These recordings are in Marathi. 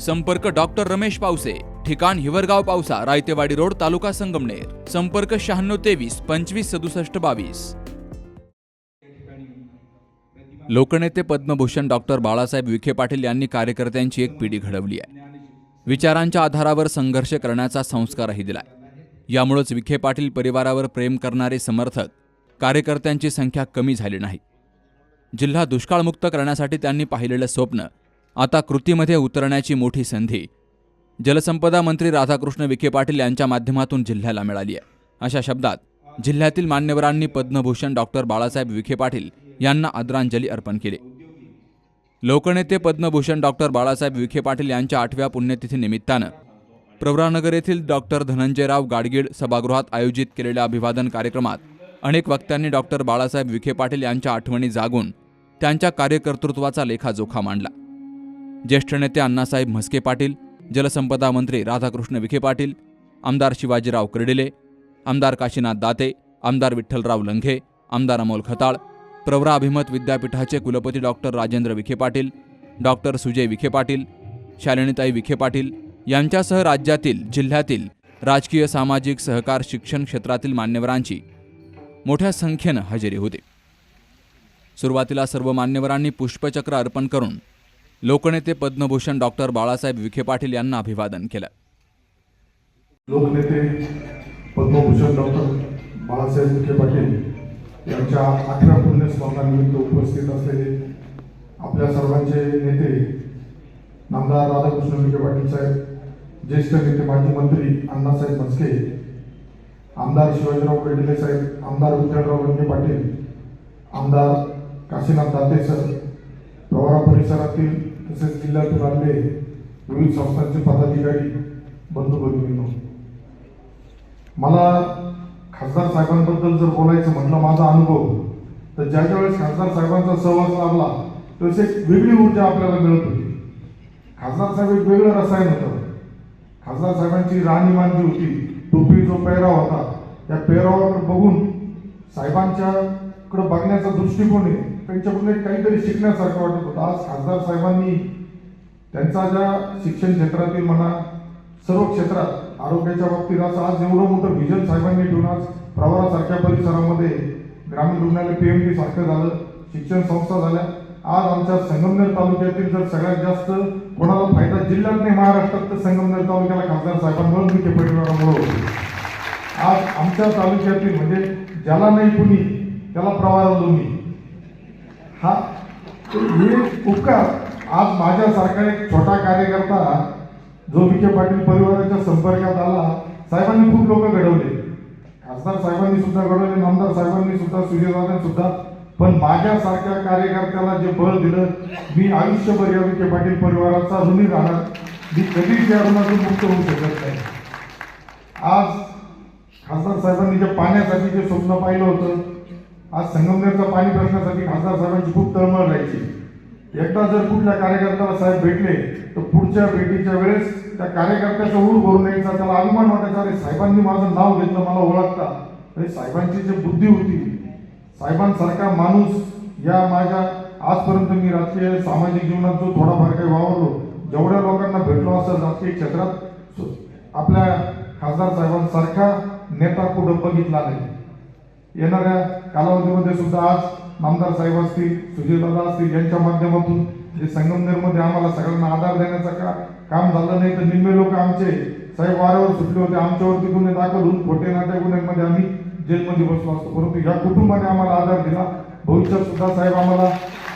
संपर्क डॉक्टर रमेश पावसे ठिकाण हिवरगाव पावसा रायतेवाडी रोड तालुका संगमनेर. संपर्क शहाण्णव तेवीस पंचवीस सदुसष्ट बावीस. लोकनेते पद्मभूषण डॉक्टर बाळासाहेब विखे पाटील यांनी कार्यकर्त्यांची एक पिढी घडवली आहे. विचारांच्या आधारावर संघर्ष करण्याचा संस्कारही दिलाय. यामुळेच विखे पाटील परिवारावर प्रेम करणारे समर्थक कार्यकर्त्यांची संख्या कमी झाली नाही. जिल्हा दुष्काळमुक्त करण्यासाठी त्यांनी पाहिलेलं स्वप्न आता कृतीमध्ये उतरण्याची मोठी संधी. जलसंपदा मंत्री राधाकृष्ण विखे पाटील यांच्या माध्यमातून जिल्ह्याला मिळाली आहे. अशा शब्दात जिल्ह्यातील मान्यवरांनी पद्मभूषण डॉक्टर बाळासाहेब विखे पाटील यांना आदरांजली अर्पण केली. लोकनेते पद्मभूषण डॉक्टर बाळासाहेब विखे पाटील यांच्या आठव्या पुण्यतिथीनिमित्तानं प्रवरानगर येथील डॉक्टर धनंजयराव गाडगीळ सभागृहात आयोजित केलेल्या अभिवादन कार्यक्रमात अनेक वक्त्यांनी डॉक्टर बाळासाहेब विखे पाटील यांच्या आठवणी जागून त्यांच्या कार्यकर्तृत्वाचा लेखाजोखा मांडला. ज्येष्ठ नेते अण्णासाहेब म्हस्के पाटील जलसंपदा मंत्री राधाकृष्ण विखे पाटील आमदार शिवाजीराव कर्डिले आमदार काशीनाथ दाते आमदार विठ्ठलराव लंघे आमदार अमोल खताळ प्रवरा अभिमत विद्यापीठाचे कुलपती डॉक्टर राजेंद्र विखे पाटील डॉक्टर सुजय विखे पाटील शालिनीताई विखे पाटील यांच्यासह राज्यातील जिल्ह्यातील राजकीय सामाजिक सहकार शिक्षण क्षेत्रातील मान्यवरांची मोठ्या संख्येनं हजेरी होती. सुरुवातीला सर्व मान्यवरांनी पुष्पचक्र अर्पण करून लोकनेते पद्मभूषण डॉक्टर बाळासाहेब विखे पाटील यांना अभिवादन केलं. लोकनेते पद्मभूषण डॉक्टर बाळासाहेब विखे पाटील यांच्या अठरा पुण्यस्मरणानिमित्त उपस्थित असलेले आपल्या सर्वांचे नेते नामदार राधाकृष्ण विखे पाटील साहेब ज्येष्ठ नेते माजी मंत्री अण्णासाहेब म्हस्के आमदार शिवाजीराव पेडले साहेब आमदार विठ्ठलराव लंके पाटील आमदार काशीनाथ दाते सर प्रवारा परिसरातील तसेच जिल्ह्यातून आलेले विविध संस्थांचे पदाधिकारी बंधू भगिनींनो मला खासदार साहेबांबद्दल जर बोलायचं म्हटलं माझा अनुभव तर ज्या वेळेस खासदार साहेबांचा सहवास लाभला तसे एक वेगळी ऊर्जा आपल्याला मिळत होती. खासदार साहेब एक वेगळं रसायन होतं. खासदार साहेबांची राहणीमान जी होती. टोपी जो पेहराव होता त्या पेहरावाकडे बघून साहेबांच्याकडे बघण्याचा दृष्टिकोन आहे. त्यांच्याकडून एक काहीतरी शिकण्यासारखं वाटत होतं. आज खासदार साहेबांनी त्यांचा ज्या शिक्षण क्षेत्रातील म्हणा सर्व क्षेत्रात आरोग्याच्या बाबतीत असं आज एवढं मोठं व्हिजन साहेबांनी ठेवून आज प्रवारासारख्या परिसरामध्ये ग्रामीण रुग्णालय पीएमडी सारखं झालं शिक्षण संस्था झाल्या. आज आमच्या संगमनेर तालुक्यातील जर सगळ्यात जास्त कोणाला फायदा जिल्ह्यात नाही महाराष्ट्रात तर संगमनेर तालुक्याला खासदार साहेबांमुळे विखे परिवारामुळे होतो. आज आमच्या तालुक्यातील म्हणजे ज्याला नाही कुणी त्याला प्रवारा दोन्ही हा? हे उपकार. आज माझ्यासारखा एक छोटा कार्यकर्ता जो विखे पाटील परिवाराच्या संपर्कात आला साहेबांनी खूप लोक घडवले. खासदार साहेबांनी सुद्धा घडवले आमदार साहेबांनी सुद्धा सुजयदादांनी सुद्धा. पण माझ्यासारख्या कार्यकर्त्याला जे बळ दिलं मी आयुष्यभर या विखे पाटील परिवाराचा ऋणी राहणार. मी कधीच या ऋणातून मुक्त होऊ शकत नाही. आज खासदार साहेबांनी जे पाण्यासाठी जे स्वप्न पाहिलं होतं आज संगमनेरचा पाणी प्रश्नासाठी खासदार साहेबांची खूप तळमळ राहायची. एकदा जर कुठल्या कार्यकर्त्याला साहेब भेटले तर पुढच्या भेटीच्या वेळेस त्या कार्यकर्त्याचा ऊर भरून यायचा त्याला अभिमान वाटायचा अरे साहेबांनी माझं नाव घेतलं मला ओळखता. तरी साहेबांची जी बुद्धी होती साहेबांसारखा माणूस या माझ्या आजपर्यंत मी राजकीय सामाजिक जीवनात जो थोडाफार काही वावरलो जेवढ्या लोकांना भेटलो असं राजकीय क्षेत्रात आपल्या खासदार साहेबांसारखा नेता कुठं बघितला नाही. येणाऱ्या कालावधीमध्ये सुद्धा आज नामदार साहेब असतील सुजयदादा असतील यांच्या माध्यमातून जे संगमनेरमध्ये आम्हाला सगळ्यांना आधार देण्याचं का काम झालं नाही तर निम्मे लोक आमचे साहेब वाऱ्यावर सुटले होते आमच्यावरती गुन्हे दाखल होऊन खोटे नाट्या गुन्ह्यांमध्ये आम्ही जेलमध्ये बसलो असतो. परंतु या कुटुंबाने आम्हाला आधार दिला. भविष्यात सुद्धा साहेब आम्हाला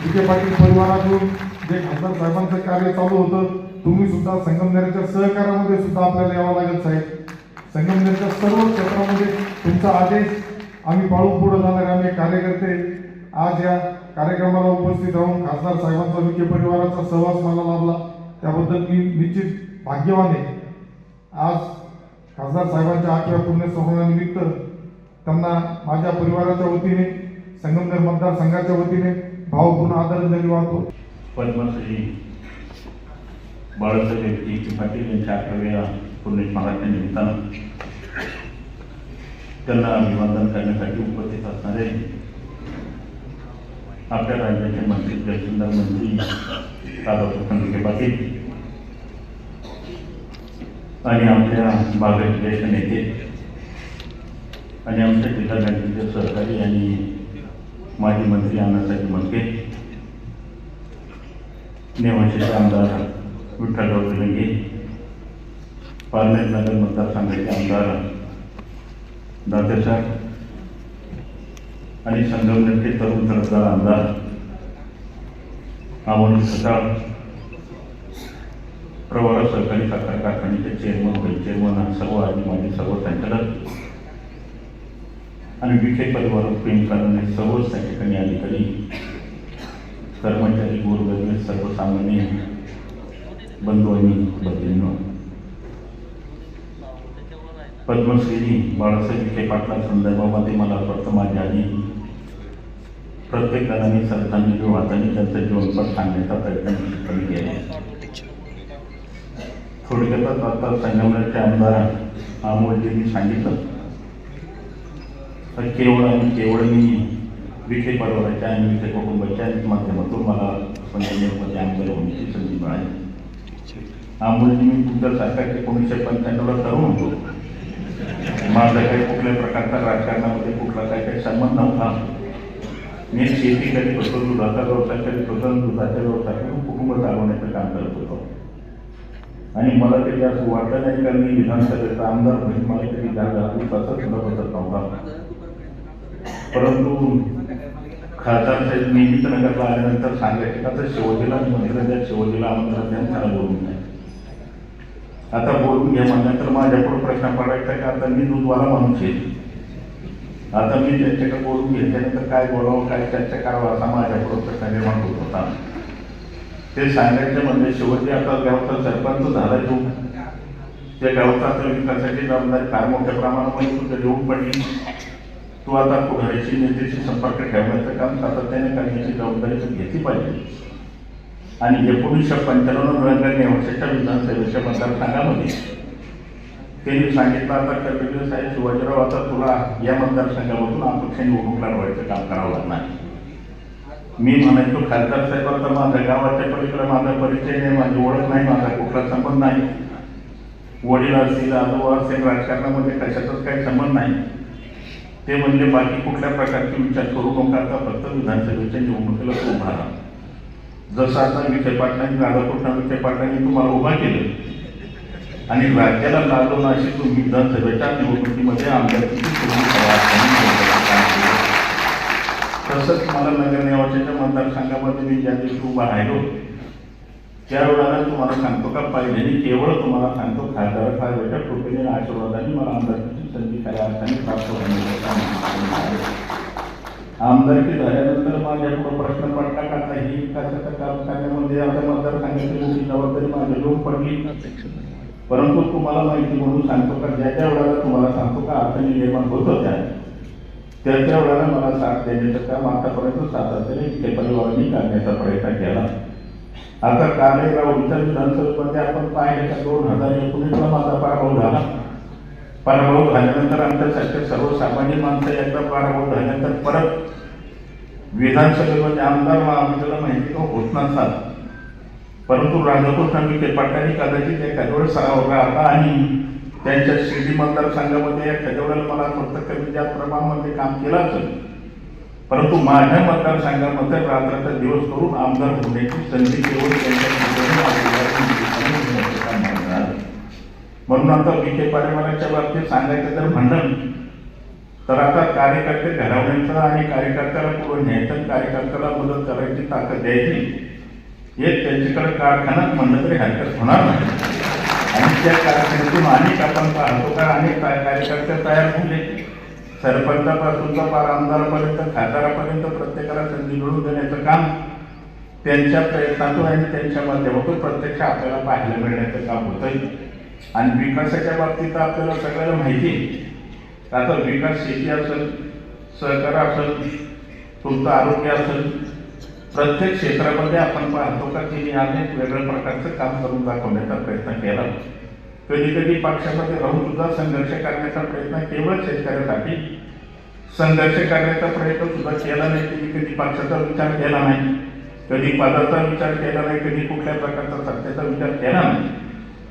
विखे पाटील परिवारातून जे खासदार साहेबांचं कार्य चालू होतं तुम्ही सुद्धा संगमनेरच्या सहकार्यामध्ये सुद्धा आपल्याला यावं लागेल साहेब. संगमनेरच्या सर्व क्षेत्रामध्ये तुमचा आदेश आम्ही पाळून पुढे जाणारे आम्ही कार्यकर्ते आज या कार्यक्रमाला उपस्थित राहून खासदार साहेबांचा विखे परिवाराचा सहवास मला लाभला. त्याबद्दल मी निश्चित भाग्यवान आहे. आज खासदार साहेबांच्या आठव्या पुण्यस्मरणानिमित्त त्यांना माझ्या परिवाराच्या वतीने संगमनेर मतदारसंघाच्या वतीने भावपूर्ण आदरांजली वाहतो. पद्मश्री बाळासाहेब विखे पाटील यांच्या आठव्या पुण्यस्मरणाच्या निमित्तानं त्यांना अभिवादन करण्यासाठी उपस्थित असणारे आपल्या राज्याचे मंत्री जयचंद्र मंत्री राधाकृष्ण पाटील आणि आमच्या भागाचे ज्येष्ठ नेते आणि आमच्या जिल्हा बँकेचे सहकारी आणि माजी मंत्री अण्णासाहेब मनके नेवाशेचे आमदार विठ्ठलराव तेलंगे पारनेर नगर मतदारसंघाचे आमदार दात्याच्या आणि संगमनेरचे तरुण सरदार आमदार अमोल सकाळ प्रवरा सहकारी साखर कारखान्याचे चेअरमन होईल चेअरमन सर्व आणि माझे सर्व संचालक आणि विखे परिवार प्रेम करणारे सर्वच त्या ठिकाणी अधिकारी कर्मचारी गोरगरीब सर्वसामान्य बंधू आणि भगिनींनो पद्मश्री बाळासाहेब विखे पाटला संदर्भामध्ये मला वाटतं माझ्या आधी प्रत्येक जणांनी संतांनी किंवा वाहताना त्यांचं जीवनपट सांगण्याचा प्रयत्न कमी केला. थोडक्यातच आता संगमनेरचे आमदार अमोलजींनी सांगितलं तर केवळ आणि केवळ मी विखे परिवाराच्या आणि विखे कुटुंबाच्या माध्यमातून मला संगमनेरमध्ये आमदार होण्याची संधी मिळाली. अमोलजी मी तुमच्यासारखा एकोणीसशे पंच्याण्णवला तरुण होतो माझा काही कुठल्याही प्रकारचा राजकारणामध्ये कुठला काही काही संबंध नव्हता. मी शेती कधी होतो दुधाचा व्यवसाय कधी होतो दुधाचा व्यवसाय करून कुटुंब चालवण्याचं काम करत होतो. आणि मला ते असं वाटलं नाही का मी विधानसभेचा आमदार म्हणून मला कधी जागा तसं सुद्धा बसत नव्हता. परंतु खासदार साहेब नेहमीच नगरला आल्यानंतर सांगायचं का तर शिवजीला मंदिर द्या शिवजीला आमंत्रण द्या त्याला बोलून. आता बोलून घ्या म्हणल्यानंतर माझ्याकडून प्रश्न पडायचा की? आता मी दूधवाला म्हणून आहे आता मी त्यांच्याकडे बोलून घेतल्यानंतर काय बोलावं काय चर्चा करावं असा माझ्याकडून प्रश्न निर्माण होत होता. ते सांगायचे म्हणजे शेवटी आता गावचा सरपंच झाला तो त्या गावचा आता विकासाची जबाबदारी फार मोठ्या प्रमाणामध्ये तुझ्या देऊन पडली. तू आता पुढारीशी नेत्याशी संपर्क ठेवण्याचं काम सातत्याने करण्याची जबाबदारी तू घेतली पाहिजे. आणि एकोणीसशे पंच्याण्णव नोव्हेंबर वर्षाच्या विधानसभेच्या मतदारसंघामध्ये त्यांनी सांगितलं आता कर्तव्य साहेब शिवाजीराव आता तुला या मतदारसंघामधून अपक्ष निवडणूक लढवायचं काम करावं लागणार. मी म्हणायचो खासदार साहेब आता माझ्या गावाच्या पलीकडे माझा परिचय नाही माझी ओळख नाही माझा कुठला संबंध नाही. वडील असतील आजोबा असेल राजकारणामध्ये कशाचाच काही संबंध नाही. ते म्हणले बाकी कुठल्या प्रकारचे विचार करू नका आता फक्त विधानसभेच्या निवडणुकीला उभा राहा. जसं आता विखे पाटलांनी राधाकृष्ण विखे पाटलांनी तुम्हाला उभा केलं. आणि राज्याला लादून अशी तुम्ही विधानसभेच्या निवडणुकीमध्ये आमदारकीची तसंच मला नगर निवासाच्या मतदारसंघामध्ये मी ज्या दिवशी उभा राहिलो त्यावेळेला तुम्हाला सांगतो का पाहिजे केवळ तुम्हाला सांगतो खासदार साहेबांच्या कृपेने आणि आशीर्वादाने मला आमदारकीची संधी खऱ्या अर्थाने प्राप्त होण्याचं काम आमदारकी झाल्यानंतर माझ्याकडून प्रश्न पडला का नाही? ही काम करण्यामध्ये आता मतदारसंघाची मोठी जबाबदारी माझ्या लोक पडली. परंतु तुम्हाला माहिती म्हणून सांगतो का ज्या ज्या वेळेला तुम्हाला सांगतो का अडचणी निर्माण होत होत्या त्या त्या वेळेला मला साथ देण्याचं काम आतापर्यंत सातत्याने विखे परिवारांनी करण्याचा प्रयत्न केला. आता कालही राहुलच्या विधानसभेमध्ये आपण पाहिलं का दोन हजार एकोणीसला माझा पराभव झाला. पराभव झाल्यानंतर आमच्यासारखे सर्वसामान्य माणसं एकदा पराभव झाल्यानंतर परत विधानसभेमध्ये आमदार आपल्याला माहिती का होत नसतात परंतु राधाकृष्ण विखे पाटलांनी कदाचित एखाद्या वेळेस सराव राहता आणि त्यांच्या शिर्डी मतदारसंघामध्ये एखाद्या वेळेला मला फक्त कमी जास्त प्रमाणामध्ये काम केलं असेल परंतु माझ्या मतदारसंघामध्ये रात्राचा दिवस करून आमदार होण्याची संधी केवळ त्यांच्या म्हणून आता विखे परिवाराच्या बाबतीत सांगायचं तर म्हणलं तर आता कार्यकर्ते घडवण्याचं आणि कार्यकर्त्याला पुढे न्यायचं कार्यकर्त्याला मदत करायची ताकद द्यायची हे त्यांच्याकडे कारखानाच म्हणलं तरी हरकत होणार नाही. आणि त्या कारखान्यातून अनेक आपण पाहतो का अनेक काय- कार्यकर्ते तयार झाले. सरपंचापासून तर पार आमदारापर्यंत खासदारापर्यंत प्रत्येकाला संधी मिळवून देण्याचं काम त्यांच्या प्रयत्नातून आणि त्यांच्या माध्यमातून प्रत्यक्ष आपल्याला पाहायला मिळण्याचं काम होतंय. आणि विकासाच्या बाबतीत आपल्याला सगळ्याला माहिती आहे आता विकास शेती असेल सहकार असेल तुमचं आरोग्य असेल प्रत्येक क्षेत्रामध्ये आपण पाहतो का तिने अनेक वेगळ्या प्रकारचं काम करून दाखवण्याचा प्रयत्न केला. कधी कधी पक्षामध्ये राहून सुद्धा संघर्ष करण्याचा प्रयत्न केवळ शेतकऱ्यासाठी. संघर्ष करण्याचा प्रयत्न सुद्धा केला नाही तुम्ही कधी पक्षाचा विचार केला नाही. कधी पदाचा विचार केला नाही कधी कुठल्या प्रकारचा सत्तेचा विचार केला नाही.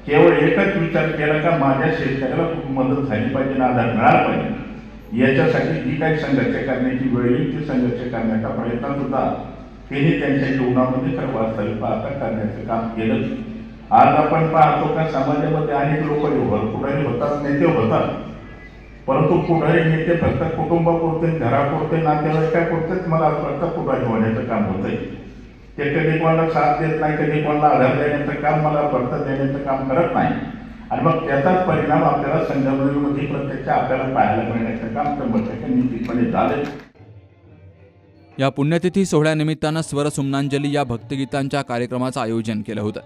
केवळ एकच विचार केला का माझ्या शेतकऱ्याला खूप मदत झाली पाहिजे ना आधार मिळाला पाहिजे. याच्यासाठी जी काही संघर्ष करण्याची वेळ येईल ती संघर्ष करण्याचा प्रयत्न सुद्धा त्यांनी त्यांच्या जीवनामध्ये तर वास्तविक पाहता करण्याचं काम केलं आज आपण पाहतो का समाजामध्ये अनेक लोक पुढारी होतात नेते होतात. परंतु पुढारी नेते फक्त कुटुंबापुरते घरापुरते नातेवाईकापुरतेच मला असं वाटतं पुढारी होण्याचं काम होतंय. ते कधी कोणाला साथ देत नाही कधी कोणाला आधार देण्याचं काम मला वाटतं देण्याचं काम करत नाही. आणि मग त्याचाच परिणाम आपल्याला संगमनेरमध्ये प्रत्यक्ष आपल्याला पाहायला मिळण्याचं काम शंभर टक्के निश्चितपणे झालं या पुण्यतिथी सोहळ्यानिमित्तानं स्वरसुमनांजली या भक्तगीतांच्या कार्यक्रमाचं आयोजन केलं होतं.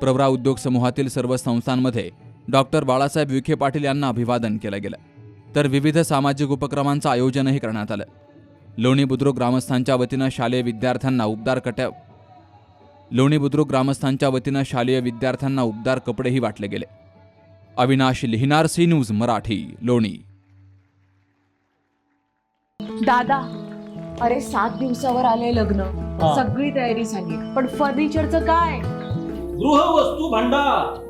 प्रवरा उद्योग समूहातील सर्व संस्थांमध्ये डॉक्टर बाळासाहेब विखे पाटील यांना अभिवादन केलं गेलं. तर विविध सामाजिक उपक्रमांचं आयोजनही करण्यात आलं. लोणी बुद्रुक ग्रामस्थांच्या वतीनं शालेय विद्यार्थ्यांना उबदार कट्या लोणी बुद्रुक ग्रामस्थांच्या वतीनं शालेय विद्यार्थ्यांना उबदार कपडेही वाटले गेले. Avinash Lihinar C news Marathi Loni. दादा अरे सात दिवसावर आले लग्न. हा. सगळी तयारी झाली. पण फर्निचरचं काय? गृहवस्तू भांडार.